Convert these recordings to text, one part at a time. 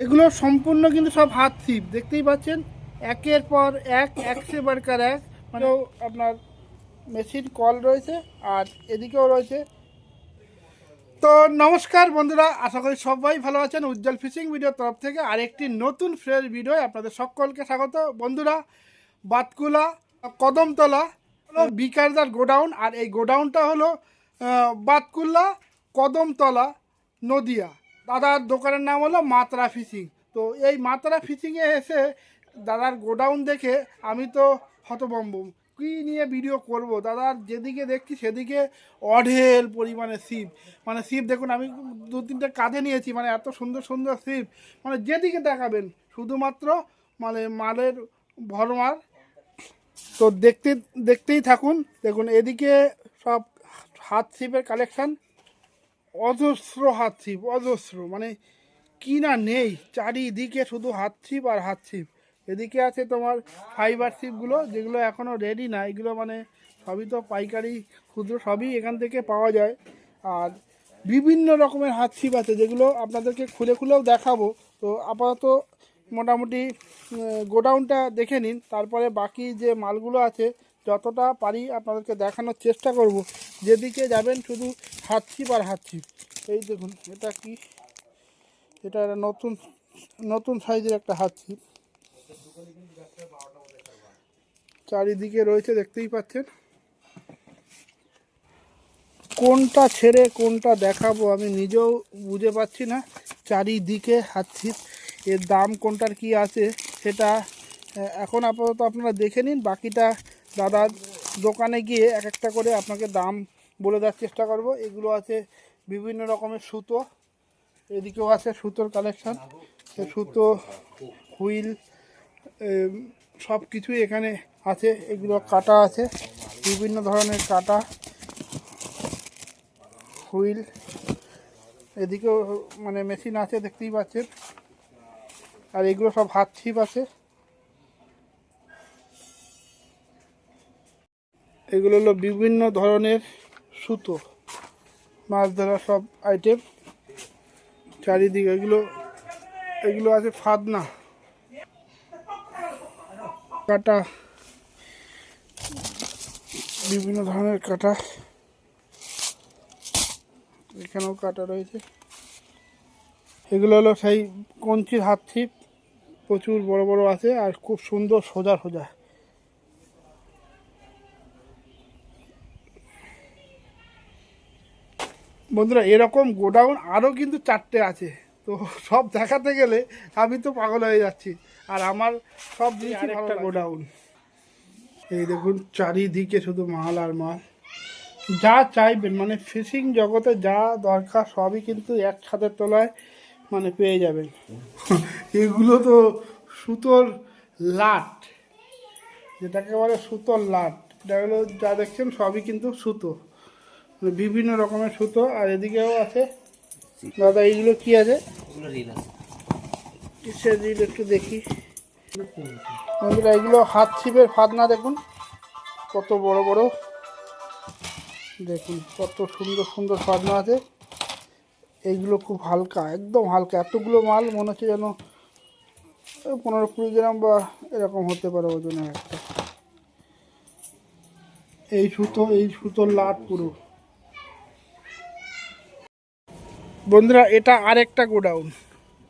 এগুলো সম্পূর্ণ কিন্তু সব হাত ছিপ, দেখতেই পাচ্ছেন? একের পর এক, একশে বারকার এক। মানে আপনার মেশিন কল রয়েছে আর এদিকেও রয়েছে। তো নমস্কার বন্ধুরা, আশা করি সবাই ভালো আছেন। উজ্জ্বল ফিশিং ভিডিওর তরফ থেকে আর একটি নতুন ফ্রেশ ভিডিও আপনাদের সকলকে স্বাগত। বন্ধুরা, বাতকুলা, কদমতলা হলো বিকারদার গোডাউন আর এই গোডাউনটা হলো বাতকুল্লা কদমতলা, নদিয়া। দাদার দোকানের নাম হলো মাত্রা ফিশিং। তো এই মাত্রা ফিশিংয়ে এসে দাদার গোডাউন দেখে আমি তো হতবম্ব কী নিয়ে ভিডিও করব? দাদার যেদিকে দেখছি সেদিকে অঢেল পরিমাণে শিব। মানে শিব দেখুন, আমি দু তিনটে কাঁধে নিয়েছি মানে এত সুন্দর সুন্দর শিব। মানে যেদিকে দেখাবেন, শুধুমাত্র মানে মালের ভরমার। তো দেখতে, দেখতেই থাকুন, দেখুন এদিকে সব হাত ছিপের কালেকশান অজস্র হাত ছিপ, অজস্র মানে কি না নেই। চারিদিকে শুধু হাত ছিপ আর হাত ছিপ। এদিকে আছে তোমার ফাইবার ছিপগুলো, যেগুলো এখনও রেডি না। এগুলো মানে সবই তো পাইকারি ক্ষুদ্র সবই এখান থেকে পাওয়া যায়। আর বিভিন্ন রকমের হাত ছিপ আছে, যেগুলো আপনাদেরকে খুলে খুলেও দেখাবো। তো আপাতত মোটামুটি গোডাউনটা দেখে নিন। তারপরে বাকি যে মালগুলো আছে, যতটা পারি আপনাদেরকে দেখানোর চেষ্টা করব। যেদিকে যাবেন শুধু হাত ছিপ আর হাত এই দেখুন, এটা কি? এটা একটা নতুন নতুন সাইজের একটা হাত চারিদিকে রয়েছে, দেখতেই পাচ্ছেন। কোনটা ছেড়ে কোনটা দেখাবো আমি নিজেও বুঝে পাচ্ছি না। চারিদিকে হাত এর দাম কোনটার কি আছে সেটা এখন আপাতত আপনারা দেখে নিন। বাকিটা দাদার দোকানে গিয়ে এক একটা করে আপনাকে দাম বলে দেওয়ার চেষ্টা করব। এগুলো আছে বিভিন্ন রকমের সুতো। এদিকেও আছে সুতোর কালেকশন সুতো, হুইল সব কিছুই এখানে আছে। এগুলো কাটা আছে। বিভিন্ন ধরনের কাটা। হুইল। এদিকেও মানে মেশিন আছে, দেখতেই পাচ্ছেন। আর এগুলো সব হাত ছিপ আছে। এগুলো হলো বিভিন্ন ধরনের সুতো, মাছ ধরা সব আইটেম চারিদিকে এগুলো এগুলো আছে ফাদনা কাটা, বিভিন্ন ধরনের কাটা। এখানেও কাটা রয়েছে। এগুলো হলো সেই কঞ্চির হাত ছিপ প্রচুর বড় বড় আছে আর খুব সুন্দর সোজা সোজা। বন্ধুরা এরকম গোডাউন আরও কিন্তু চারটে আছে। তো সব দেখাতে গেলে আমি তো পাগল হয়ে যাচ্ছি। আর আমার সব জিনিস একটা গোডাউন। এই দেখুন চারিদিকে শুধু মাল আর মাল। যা চাইবেন মানে ফিশিং জগতে যা দরকার সবই কিন্তু এক ছাদের তলায় মানে পেয়ে যাবেন। এগুলো তো সুতোর লাট। যেটাকে বলে সুতোর লাট। এটা হলো যা দেখছেন সবই কিন্তু সুতো। বিভিন্ন রকমের সুতো আর এদিকেও আছে। দাদা এইগুলো কি আছে? এগুলো কিসের রিল একটু দেখি। বন্ধুরা এগুলো হাত ছিপের ফাদনা দেখুন। কত বড় বড়। দেখুন কত সুন্দর সুন্দর ফাদনা আছে। এইগুলো খুব হালকা একদম হালকা। এতগুলো মাল মনে হচ্ছে যেন পনেরো কুড়ি গ্রাম বা এরকম হতে পারে ওজনের একটা। এই সুতো এই সুতোর লাট পুরো। বন্ধুরা, এটা আরেকটা গোডাউন,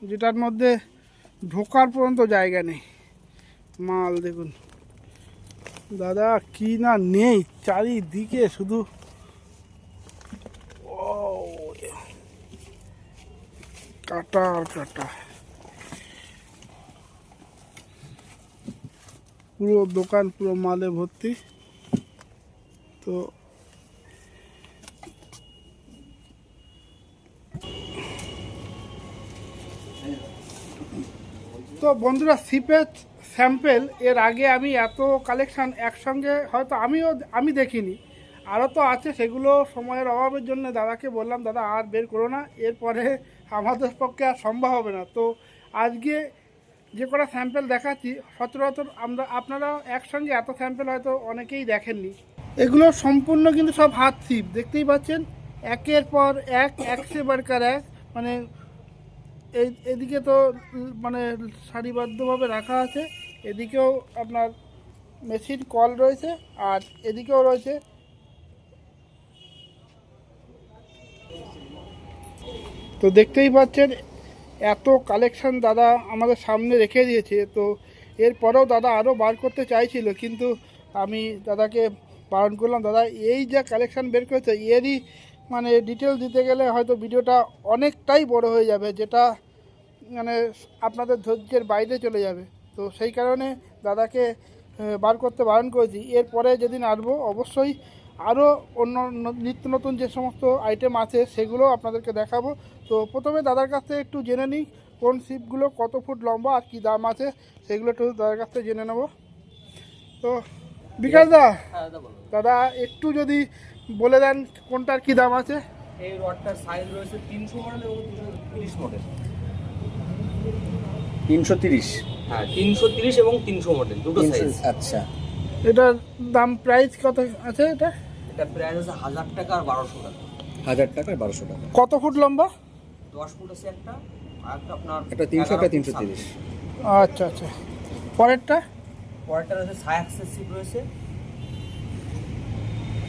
যেটার মধ্যে ঢোকার পর্যন্ত জায়গা নেই। মাল দেখুন। দাদা, কি না নেই চারিদিকে শুধু। কাটা আর কাটা। পুরো দোকান, পুরো মালে ভর্তি। তো তো বন্ধুরা সিপের স্যাম্পেল, এর আগে আমি এত কালেকশান একসঙ্গে হয়তো আমিও, আমি দেখিনি। আরও তো আছে, সেগুলো সময়ের অভাবের জন্য দাদাকে বললাম, দাদা, আর বের করো না, এরপরে আমাদের পক্ষে আর সম্ভব হবে না। তো আজকে যে কটা স্যাম্পেল দেখাচ্ছি, সচরাচর আমরা, আপনারা একসঙ্গে এত স্যাম্পেল হয়তো অনেকেই দেখেননি। এগুলো সম্পূর্ণ কিন্তু সব হাত ছিপ দেখতেই পাচ্ছেন? একের পর এক একশে বারকার এক মানে এই, এদিকে তো মানে সারিবদ্ধভাবে রাখা আছে। এদিকেও আপনার মেশিন কল রয়েছে আর এদিকেও রয়েছে। তো দেখতেই পাচ্ছেন, এত কালেকশন দাদা আমাদের সামনে রেখে দিয়েছে। তো এরপরেও দাদা আরও বার করতে চাইছিল, কিন্তু আমি দাদাকে বারণ করলাম, দাদা, এই যা কালেকশান বের করেছে, এরই মানে ডিটেলস দিতে গেলে হয়তো ভিডিওটা অনেকটাই বড় হয়ে যাবে, যেটা মানে আপনাদের ধৈর্যের বাইরে চলে যাবে। তো সেই কারণে দাদাকে বার করতে বারণ করেছি। এরপরে যেদিন আসব অবশ্যই আরও অন্য নিত্য নতুন যে সমস্ত আইটেম আছে সেগুলো আপনাদেরকে দেখাবো। তো প্রথমে দাদার কাছ থেকে একটু জেনে নিই কোন শিপগুলো কত ফুট লম্বা আর কী দাম আছে সেগুলো একটু দাদার কাছ থেকে জেনে নেব। তো বিকাশ দা হ্যাঁ দাদা দাদা একটু যদি বলে দেন কোনটার কী দাম আছে? এই রডটার সাইজ রয়েছে তিনশো মডেল এবং তিরিশ মডেল তিনশো তিরিশ। হ্যাঁ তিনশো তিরিশ এবং তিনশো মডেল দুটো সাইজ আচ্ছা। এটার দাম প্রাইস কত আছে এটা? এটা প্রাইস আছে হাজার টাকা আর বারোশো টাকা। হাজার টাকা আর বারোশো টাকা। কত ফুট লম্বা? দশ ফুট আছে একটা আর একটা আপনার একটা তিনশো একটা তিনশো সাত। তিরিশ। আচ্ছা আচ্ছা। পরেরটা? পরেরটা রয়েছে সাই অ্যাক্সেসিভ রয়েছে।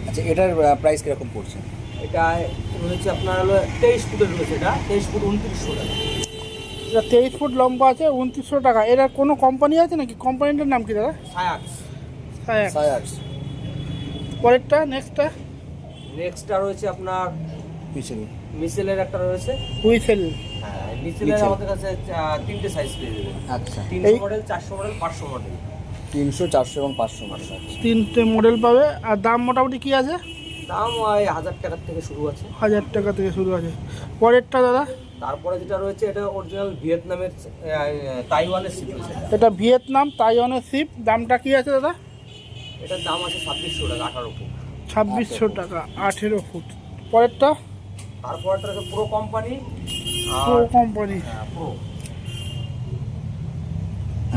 আচ্ছা এটার প্রাইস কীরকম পড়ছে? এটা রয়েছে আপনার হলো তেইশ ফুটের রয়েছে এটা তেইশ ফুট উনত্রিশশো টাকা। এটা তেইশ ফুট লম্বা আছে উনত্রিশশো টাকা। এর কোনো কোম্পানি আছে নাকি? কোম্পানিটার নাম কি দাদা? সায়াক্স হ্যাঁ পরেরটা নেক্সটটা নেক্সটটা রয়েছে আপনার মিছিল মিসেলের একটা রয়েছে। হুইসেল হ্যাঁ মিসেলের আমাদের কাছে তিনটে সাইজ পেয়ে যাবেন। আচ্ছা। তিনশো মডেল চারশো মডেল পাঁচশো মডেল তিনশো চারশো এবং পাঁচশো তিনটে মডেল পাবে। আর দাম মোটামুটি কি আছে? দাম ওই হাজার টাকার থেকে শুরু আছে। হাজার টাকা থেকে শুরু আছে। পরেরটা দাদা? তারপরে যেটা রয়েছে এটা অরিজিনাল ভিয়েতনামের তাইওয়ানের রয়েছে। এটা ভিয়েতনাম তাইওয়ানের শিপ দামটা কি আছে দাদা? এটার দাম আছে ছাব্বিশশো টাকা আঠারো ফুট। ছাব্বিশশো টাকা আঠেরো ফুট। পরেরটা? তারপরটা রয়েছে পুরো কোম্পানি প্রো কোম্পানি প্রো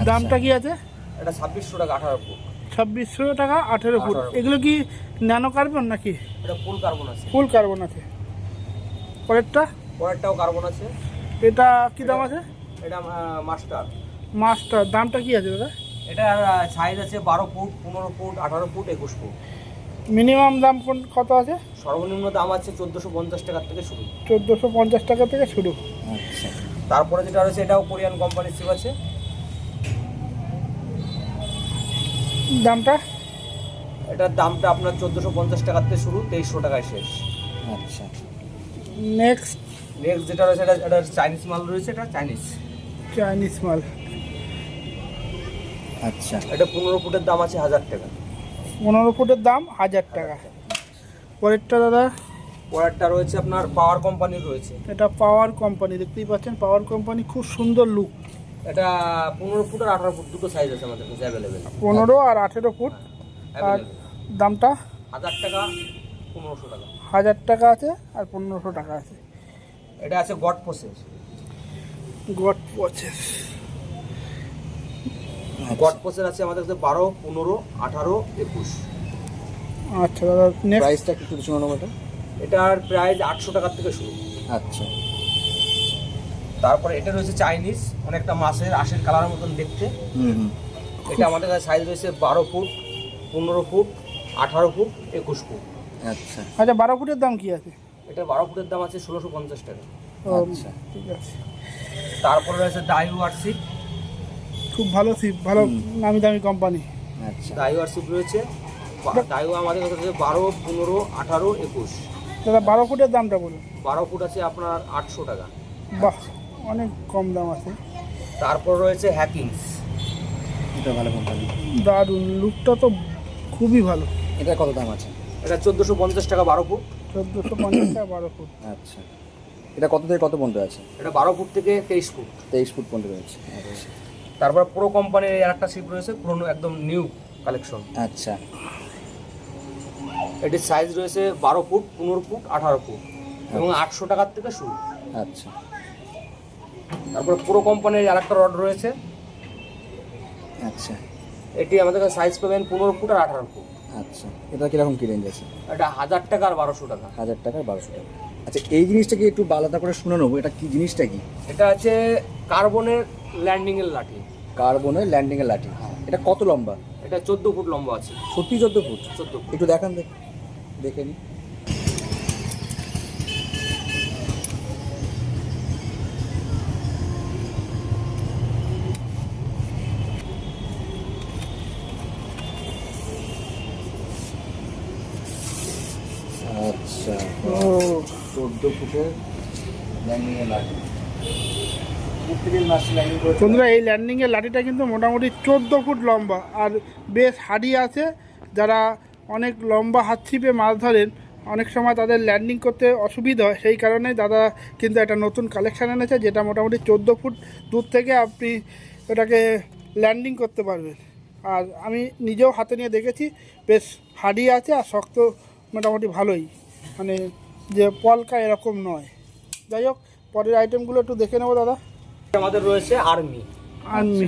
দামটা কি আছে? এটা ছাব্বিশশো টাকা আঠারো ফুট। ছাব্বিশশো টাকা আঠেরো ফুট। এগুলো কি ন্যানো কার্বন নাকি? এটা ফুল কার্বন আছে। ফুল কার্বন আছে। পরেরটা? পরেরটাও কার্বন আছে। এটা কি দাম আছে? এটা মাস্টার মাছটা দামটা কি আছে দাদা? এটার সাইজ আছে বারো ফুট পনেরো ফুট আঠারো ফুট একুশ ফুট। মিনিমাম দাম কোন কত আছে? সর্বনিম্ন দাম আছে চোদ্দোশো পঞ্চাশ টাকার থেকে শুরু। চোদ্দোশো পঞ্চাশ টাকা থেকে শুরু। আচ্ছা। তারপরে যেটা রয়েছে এটাও কোরিয়ান কোম্পানির সিপ আছে। দামটা? এটার দামটা আপনার চোদ্দোশো পঞ্চাশ টাকার থেকে শুরু তেইশশো টাকায় শেষ। আচ্ছা। নেক্সট নেক্সট যেটা রয়েছে এটা এটা চাইনিজ মাল রয়েছে এটা চাইনিজ চাইনিজ মাল। আচ্ছা। এটা পনেরো ফুটের দাম আছে হাজার টাকা। পনেরো ফুটের দাম হাজার টাকা। পরেরটা দাদা? পরেরটা রয়েছে আপনার পাওয়ার কোম্পানির রয়েছে। এটা পাওয়ার কোম্পানি দেখতেই পাচ্ছেন পাওয়ার কোম্পানি খুব সুন্দর লুক এটা পনেরো ফুট আর আঠারো ফুট দুটো সাইজ আছে আমাদের কাছে অ্যাভেলেবেল পনেরো আর আঠেরো ফুট। আর দামটা? হাজার টাকা পনেরোশো টাকা। হাজার টাকা আছে আর পনেরোশো টাকা আছে। এটা আছে গড প্রসেস। গড পচেস গড প্রসেস আছে আমাদের কাছে বারো পনেরো আঠারো একুশ। আচ্ছা দাদা নেক্সট প্রাইসটা একটু শুনে নেব এটা এটার প্রাইস আটশো টাকার থেকে শুরু। আচ্ছা। তারপরে এটা রয়েছে চাইনিজ অনেকটা মাছের আশের কালারের মতন দেখতে। এটা আমাদের কাছে সাইজ রয়েছে বারো ফুট পনেরো ফুট আঠারো ফুট একুশ ফুট। আচ্ছা। আচ্ছা বারো ফুটের দাম কি আছে? এটা বারো ফুটের দাম আছে ষোলোশো পঞ্চাশ টাকা। ও, আচ্ছা। ঠিক আছে। তারপরে রয়েছে ডাইউ আরসিপ খুব ভালো সিপ ভালো নামি দামি কোম্পানি আচ্ছা। ডাইউ আরসিপ রয়েছে। ডাইউ আমাদের কাছে রয়েছে বারো পনেরো আঠারো একুশ। দাদা বারো ফুটের দামটা বলুন। বারো ফুট আছে আপনার আটশো টাকা। বাহ অনেক কম দাম আছে। তারপর রয়েছে হ্যাকিংস এটা ভালো কোম্পানি দারুণ লুকটা তো খুবই ভালো। এটা কত দাম আছে? এটা চোদ্দোশো পঞ্চাশ টাকা বারো ফুট। চোদ্দোশো পঞ্চাশ টাকা বারো ফুট আচ্ছা। এটা কত থেকে কত পর্যন্ত আছে? এটা বারো ফুট থেকে তেইশ ফুট। তেইশ ফুট পর্যন্ত রয়েছে। আচ্ছা তারপর পুরো কোম্পানির আর একটা শিপ রয়েছে পুরোনো একদম নিউ কালেকশন আচ্ছা। এটির সাইজ রয়েছে বারো ফুট পনেরো ফুট আঠারো ফুট এবং আটশো টাকার থেকে শুরু। আচ্ছা। তারপর পুরো কোম্পানির আর একটা রড রয়েছে। আচ্ছা। এটি আমাদের কাছে সাইজ পাবেন পনেরো ফুট আর আঠারো ফুট। আচ্ছা এটা কীরকম কি রেঞ্জ আছে? এটা হাজার টাকা আর বারোশো টাকা। হাজার টাকা বারোশো টাকা। আচ্ছা এই জিনিসটা কি একটু আলাদা করে শুনে নেব? এটা কি জিনিসটা কি? এটা আছে কার্বনের ল্যান্ডিংয়ের লাঠি। কার্বনের ল্যান্ডিংয়ের লাঠি। এটা কত লম্বা? এটা চোদ্দ ফুট লম্বা আছে। সত্যি চোদ্দ ফুট? চোদ্দ একটু দেখান দেখ দেখে নি। চোদ্দ ফুটের ল্যান্ডিং এর লাঠি। প্রত্যেকের মাছ ল্যান্ডিং করে বন্ধুরা, এই ল্যান্ডিংয়ের লাঠিটা কিন্তু মোটামুটি চোদ্দ ফুট লম্বা আর বেশ হাডি আছে। যারা অনেক লম্বা হাত ছিপে মাছ ধরেন, অনেক সময় তাদের ল্যান্ডিং করতে অসুবিধা হয়। সেই কারণে দাদা কিন্তু একটা নতুন কালেকশান এনেছে, যেটা মোটামুটি চোদ্দ ফুট দূর থেকে আপনি ওটাকে ল্যান্ডিং করতে পারবেন। আর আমি নিজেও হাতে নিয়ে দেখেছি, বেশ হাডি আছে আর শক্ত মোটামুটি ভালোই। মানে যে পলকা এরকম নয়। যাই হোক পরের আইটেমগুলো একটু দেখে নেব দাদা। আমাদের রয়েছে আর্মি আর্মি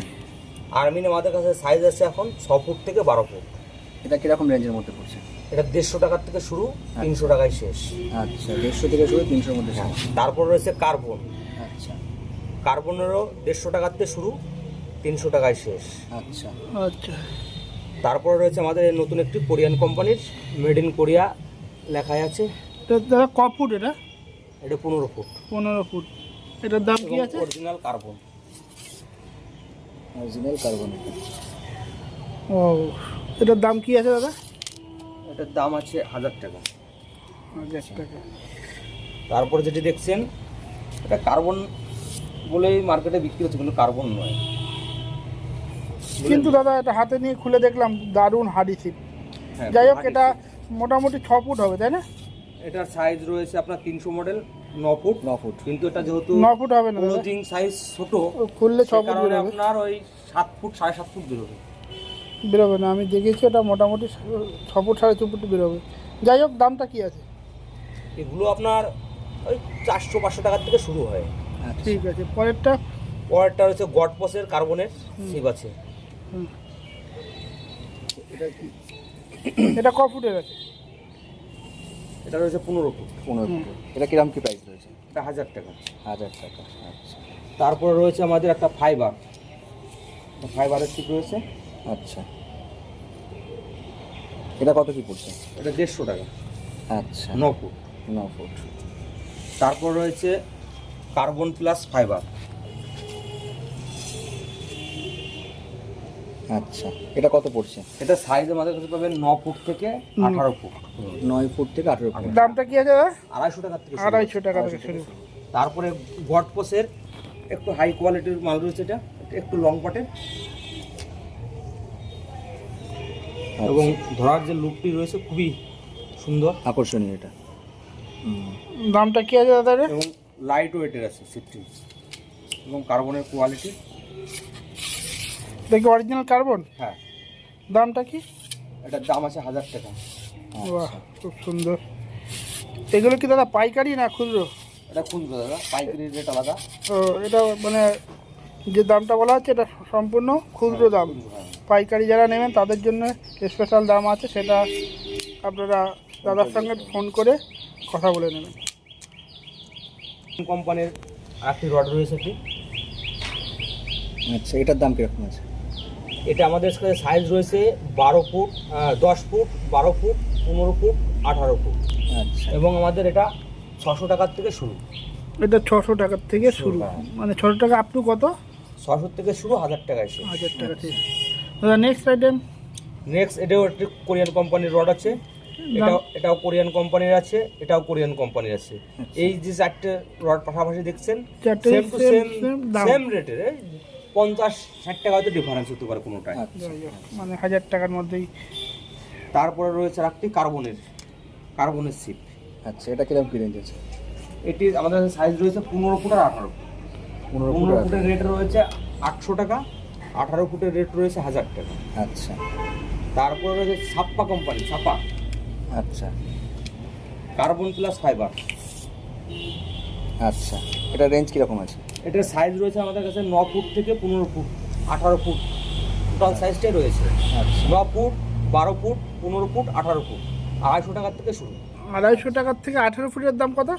আর্মিন আমাদের কাছে সাইজ আছে এখন ছ ফুট থেকে বারো ফুট। এটা কীরকম রেঞ্জের মধ্যে পড়ছে? এটা দেড়শো টাকার থেকে শুরু তিনশো টাকায় শেষ। আচ্ছা দেড়শো থেকে শুরু তিনশোর মধ্যে হ্যাঁ তারপর রয়েছে কার্বন আচ্ছা। কার্বনেরও দেড়শো টাকার থেকে শুরু তিনশো টাকায় শেষ। আচ্ছা। আচ্ছা। তারপরে রয়েছে আমাদের এই নতুন একটি কোরিয়ান কোম্পানির মেড ইন কোরিয়া লেখাই আছে। এটা দাদা ক ফুট এটা? এটা পনেরো ফুট। পনেরো ফুট। এটার দাম কি আছে? অরিজিনাল কার্বন অরিজিনাল কার্বন ও এটার দাম কি আছে দাদা? এটার দাম আছে হাজার টাকা। হাজার টাকা। তারপরে যেটি দেখছেন এটা কার্বন বলেই মার্কেটে বিক্রি হচ্ছে কিন্তু কার্বন নয়। কিন্তু দাদা এটা হাতে নিয়ে খুলে দেখলাম দারুণ হাডি ছিপ। হ্যাঁ, যাই হোক এটা মোটামুটি ছ ফুট হবে তাই না? এটার সাইজ রয়েছে আপনার তিনশো মডেল ন ফুট। ন ফুট। কিন্তু এটা যেহেতু ন ফুট হবে না ক্লোজিং সাইজ ছোট খুললে ছ ফুট কারণে বেরোবে আপনার ওই সাত ফুট সাড়ে সাত ফুট বেরোবে। বেরোবে না আমি দেখেছি এটা মোটামুটি ছ ফুট সাড়ে ছ ফুট বেরোবে। যাই হোক দামটা কি আছে? এগুলো আপনার ওই চারশো পাঁচশো টাকার থেকে শুরু হয়। আচ্ছা। ঠিক আছে পরেরটা? পরেরটা হচ্ছে গডপসের কার্বনের শিব আছে। এটা কি? এটা ক ফুটের আছে? এটা রয়েছে পনেরো ফুট। পনেরো ফুট। এটা কিরম কি প্রাইস রয়েছে? এটা হাজার টাকা। হাজার টাকা আচ্ছা। তারপরে রয়েছে আমাদের একটা ফাইবার ফাইবারের ঠিক রয়েছে। আচ্ছা। এটা কত কি পড়ছে? এটা দেড়শো টাকা। আচ্ছা। ন ফুট। ন ফুট। তারপর রয়েছে কার্বন প্লাস ফাইবার আচ্ছা এটা কত পড়ছে? এটা সাইজ আমাদের কাছে পাবেন ন ফুট থেকে আঠারো ফুট। নয় ফুট থেকে আঠেরো ফুট। দামটা কি আছে দাদা আড়াইশো টাকার থেকে। আড়াইশো টাকা থেকে শুরু। তারপরে গডপোসের একটু হাই কোয়ালিটির মাল রয়েছে এটা। এটা একটু লং পাটের এবং ধরার যে লুকটি রয়েছে খুবই সুন্দর। আকর্ষণীয় এটা। দামটা কি আছে দাদা এবং লাইট ওয়েটের আছে সিটটি এবং কার্বনের কোয়ালিটি কি অরিজিনাল কার্বন হ্যাঁ। দামটা কি? এটার দাম আছে হাজার টাকা। বাহ খুব সুন্দর। এগুলো কি দাদা পাইকারি না খুচরো? এটা খুঁজবে দাদা পাইকারি রেট আলাদা। তো এটা মানে যে দামটা বলা হচ্ছে এটা সম্পূর্ণ খুচরো দাম। পাইকারি যারা নেবেন তাদের জন্য স্পেশাল দাম আছে সেটা আপনারা দাদার সঙ্গে ফোন করে কথা বলে নেবেন। কোম্পানির আরেকটি রড রয়েছে একটি আচ্ছা এটার দাম কীরকম আছে? এটা আমাদের কাছে সাইজ রয়েছে বারো ফুট দশ ফুট বারো ফুট পনেরো ফুট আঠারো ফুট। আচ্ছা। এবং আমাদের এটা ছশো টাকার থেকে শুরু। এটা ছশো টাকার থেকে শুরু। মানে ছশো টাকা আপ টু কত? ছশো থেকে শুরু হাজার টাকা এসে হাজার টাকা থেকে দাদা নেক্সট আইটেম নেক্সট এটাও একটি কোরিয়ান কোম্পানির রড আছে। এটাও এটাও কোরিয়ান কোম্পানির আছে এটাও কোরিয়ান কোম্পানির আছে। এই যে চারটে রড পাশাপাশি দেখছেন সেম টু সেম সেম রেটের পঞ্চাশ ষাট টাকা হয়তো ডিফারেন্স হতে পারে কোনোটায়। আচ্ছা মানে হাজার টাকার মধ্যেই। তারপরে রয়েছে আরেকটি কার্বনের কার্বনের সিপ আচ্ছা এটা কীরকম কি রেঞ্জ আছে? এটি আমাদের সাইজ রয়েছে পনেরো ফুট আর আঠারো পনেরো ফুটের রেট রয়েছে আটশো টাকা আঠারো ফুটের রেট রয়েছে হাজার টাকা। আচ্ছা। তারপরে রয়েছে ছাপ্পা কোম্পানি ছাপা আচ্ছা। কার্বন প্লাস ফাইবার আচ্ছা এটা রেঞ্জ কীরকম আছে? এটার সাইজ রয়েছে আমাদের কাছে ন ফুট থেকে পনেরো ফুট আঠারো ফুট। টোটাল সাইজটাই রয়েছে। আচ্ছা। ন ফুট বারো ফুট পনেরো ফুট আঠারো ফুট। আড়াইশো টাকার থেকে শুরু। আড়াইশো টাকার থেকে আঠেরো ফুটের দাম কত?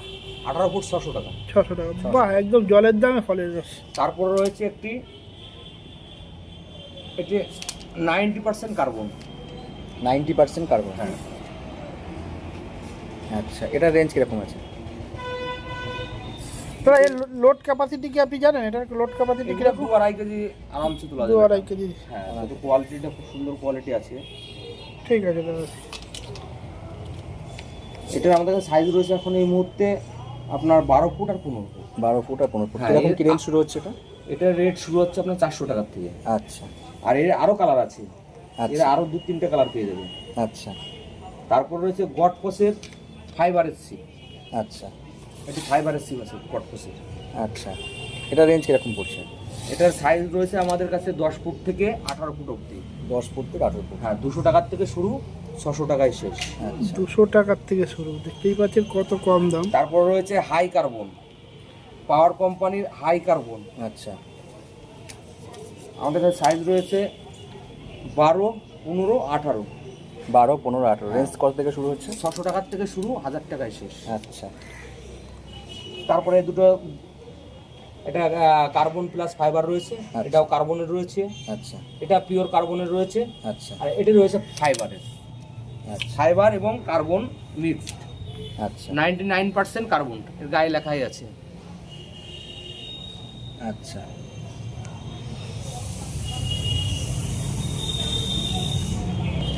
আঠারো ফুট ছশো টাকা। ছশো টাকা। বাহ একদম জলের দামে ফলের রস। তারপরে রয়েছে একটি এটি ninety percent carbon ninety percent carbon হ্যাঁ। আচ্ছা এটা রেঞ্জ কীরকম আছে? তো এর লোড ক্যাপাসিটি কি আপনি জানেন? এটার লোড ক্যাপাসিটি কীরকম? দু আড়াই কেজি আরামসে তোলা যাবে। আড়াই কেজি। হ্যাঁ কিন্তু কোয়ালিটিটা খুব সুন্দর কোয়ালিটি আছে। ঠিক আছে দাদা। এটার আমাদের কাছে সাইজ রয়েছে এখন এই মুহূর্তে আপনার বারো ফুট আর পনেরো ফুট। বারো ফুট আর পনেরো ফুট। হ্যাঁ, কীরকম কি রেঞ্জ শুরু হচ্ছে এটা? এটার রেট শুরু হচ্ছে আপনার চারশো টাকার থেকে। আচ্ছা। আর এর আরও কালার আছে। এর আচ্ছা আরও দু তিনটে কালার পেয়ে যাবেন। আচ্ছা। তারপর রয়েছে গটপসের ফাইবারের সি আচ্ছা। এটি ফাইবারের সি আছে গটপসের আচ্ছা এটা রেঞ্জ কীরকম পড়ছে? এটার সাইজ রয়েছে আমাদের কাছে দশ ফুট থেকে আঠারো ফুট অবধি। দশ ফুট থেকে আঠেরো ফুট। হ্যাঁ দুশো টাকার থেকে শুরু ছশো টাকায় শেষ। আচ্ছা। দুশো টাকার থেকে শুরু দেখতেই পাচ্ছেন কত কম দাম। তারপর রয়েছে হাই কার্বন পাওয়ার কোম্পানির হাই কার্বন আচ্ছা। আমাদের কাছে সাইজ রয়েছে বারো পনেরো আঠারো। বারো পনেরো আঠেরো। রেঞ্জ কত থেকে শুরু হচ্ছে? ছশো টাকার থেকে শুরু হাজার টাকায় শেষ। আচ্ছা। তারপরে দুটো এটা কার্বন প্লাস ফাইবার রয়েছে এটাও কার্বনের রয়েছে। আচ্ছা। এটা পিওর কার্বনের রয়েছে। আচ্ছা। আর এটা রয়েছে ফাইবারের আচ্ছা। ফাইবার এবং কার্বন মিক্সড আচ্ছা। নাইনটি নাইন পার্সেন্ট কার্বন এর গায়ে লেখাই আছে। আচ্ছা।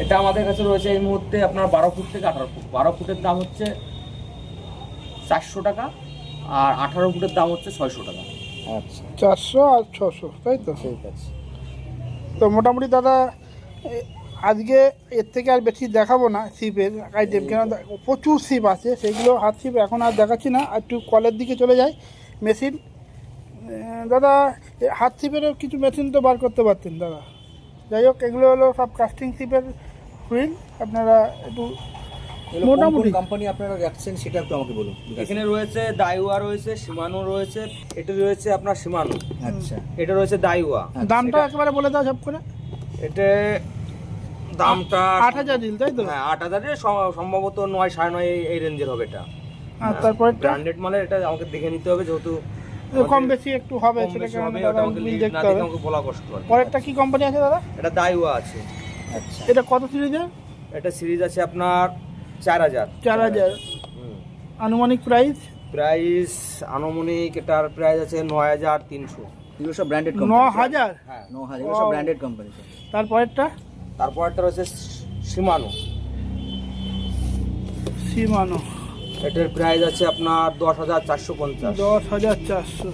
এটা আমাদের কাছে রয়েছে এই মুহূর্তে আপনার বারো ফুট থেকে আঠারো ফুট। বারো ফুটের দাম হচ্ছে চারশো টাকা। আর আঠারো ফুটের দাম হচ্ছে ছয়শো টাকা। আচ্ছা চারশো আর ছশো তাই তো? ঠিক আছে। তো মোটামুটি দাদা আজকে এর থেকে আর বেশি দেখাবো না ছিপের আইটেম কেন প্রচুর ছিপ আছে সেগুলো হাত ছিপ এখন আর দেখাচ্ছি না আর একটু কলের দিকে চলে যায় মেশিন। দাদা হাত ছিপেরও কিছু মেশিন তো বার করতে পারতেন দাদা। যাই হোক এগুলো হলো সব কাস্টিং ছিপের হুইল আপনারা একটু মোটামুটি। কোম্পানি আপনারা রাখছেন সেটা একটু আমাকে বলুন এখানে রয়েছে দাইওয়া রয়েছে সীমানো রয়েছে এটা রয়েছে আপনার সীমানো আচ্ছা। এটা রয়েছে দাইওয়া আচ্ছা, দামটা একেবারে বলে দাও সব করে। এটা দামটা আট হাজার দিল তাই তো? হ্যাঁ আট হাজারে সম্ভবত নয় সাড়ে নয় এই- রেঞ্জের হবে এটা। আর তারপরে ব্র্যান্ডেড মালের এটা আমাকে দেখে নিতে হবে যেহেতু কম বেশি একটু হবে কম সেটা বেশি দাদা ওটা আমাকে বিল লিড না দেখতে হবে আমাকে বলা কষ্ট হয়। পরেরটা কি কোম্পানি আছে দাদা? এটা দাইওয়া আছে। আচ্ছা। এটা কত সিরিজের এটা সিরিজ আছে আপনার চার হাজার। চার হাজার। আনুমানিক প্রাইস? প্রাইস আনুমানিক এটার প্রাইস আছে নয় হাজার তিনশো। এগুলো সব ব্র্যান্ডেড ন হাজার? হ্যাঁ ন হাজার। এগুলো সব. ব্র্যান্ডেড কোম্পানি তারপরেরটা? তারপর একটা রয়েছে সীমানো। সীমানো। এটার প্রাইস আছে আপনার দশ হাজার চারশো পঞ্চাশ। দশ হাজার চারশো।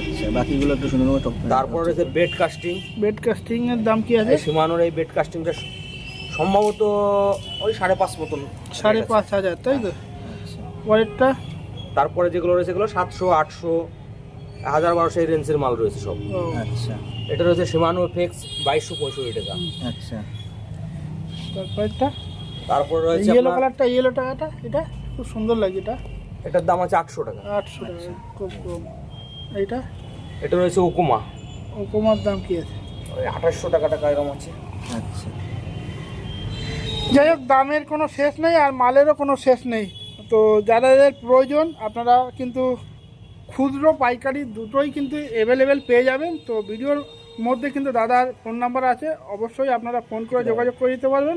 আচ্ছা বাকিগুলো একটু সুন্দর তারপর রয়েছে বেড কাস্টিং বেড কাস্টিং এর দাম কি আছে? সীমানোর এই বেড কাস্টিংটা সম্ভবত ওই সাড়ে পাঁচ মতন। সাড়ে পাঁচ হাজার তাই তো? আচ্ছা পরেরটা তারপরে যেগুলো রয়েছে সেগুলো সাতশো আটশো হাজার বারোশো এই রেঞ্জের মাল রয়েছে সব। আচ্ছা। এটা রয়েছে সীমানো ফেক্স বাইশশো পঁয়ষট্টি টাকা। আচ্ছা। তারপরেরটা? তারপর রয়েছে ইয়েলো কালারটা ইয়েলো টাকাটা? এটা? খুব সুন্দর লাগে এটা। এটার দাম আছে আটশো টাকা। আটশো টাকা খুব কম। এইটা? এটা রয়েছে ওকুমা ওকমার দাম কি আছে? ওই আঠাশশো টাকা টাকা এরকম আছে। আচ্ছা। যাই হোক, দামের কোনো শেষ নেই আর মালেরও কোনো শেষ নেই। তো যাদের প্রয়োজন, আপনারা কিন্তু ক্ষুদ্র পাইকারি দুটোই কিন্তু অ্যাভেলেবেল পেয়ে যাবেন। তো ভিডিওর মধ্যে কিন্তু দাদার ফোন নাম্বার আছে, অবশ্যই আপনারা ফোন করে যোগাযোগ করে দিতে পারবেন।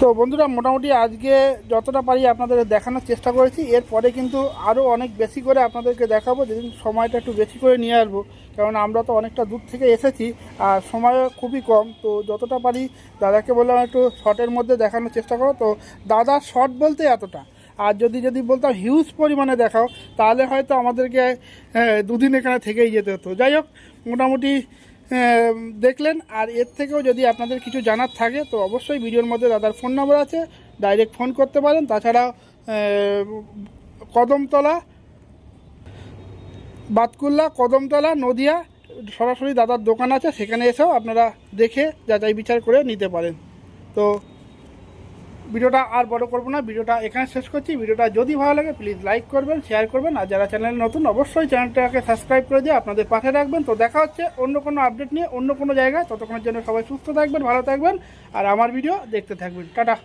তো বন্ধুরা মোটামুটি আজকে যতটা পারি আপনাদের দেখানোর চেষ্টা করেছি। এরপরে কিন্তু আরও অনেক বেশি করে আপনাদেরকে দেখাবো যেদিন সময়টা একটু বেশি করে নিয়ে আসব। কারণ আমরা তো অনেকটা দূর থেকে এসেছি আর সময় খুবই কম। তো যতটা পারি দাদাকে বললাম একটু শর্টের মধ্যে দেখানোর চেষ্টা করো। তো দাদার শর্ট বলতে এতটা আর যদি যদি বলতাম হিউজ পরিমাণে দেখাও তাহলে হয়তো আমাদেরকে হ্যাঁ, দুদিন এখানে থেকেই যেতে হতো। যাই হোক মোটামুটি দেখলেন। আর এর থেকেও যদি আপনাদের কিছু জানার থাকে, তো অবশ্যই ভিডিওর মধ্যে দাদার ফোন নম্বর আছে। ডাইরেক্ট ফোন করতে পারেন। তাছাড়া কদমতলা, বাতকুল্লা, কদমতলা, নদিয়া, সরাসরি দাদার দোকান আছে। সেখানে এসেও আপনারা দেখে যাচাই বিচার করে নিতে পারেন। তো ভিডিওটা আর বড় করব না, ভিডিওটা এখানে শেষ করছি। ভিডিওটা যদি ভালো লাগে প্লিজ লাইক করবেন শেয়ার করবেন। আর যারা চ্যানেল নতুন, অবশ্যই চ্যানেলটাকে সাবস্ক্রাইব করে দিয়ে আপনাদের পাশে রাখবেন। তো দেখা হচ্ছে অন্য কোনো আপডেট নিয়ে, অন্য কোনো জায়গায়। ততক্ষণের জন্য সবাই সুস্থ থাকবেন, ভালো থাকবেন। আর আমার ভিডিও দেখতে থাকবেন। টাটা।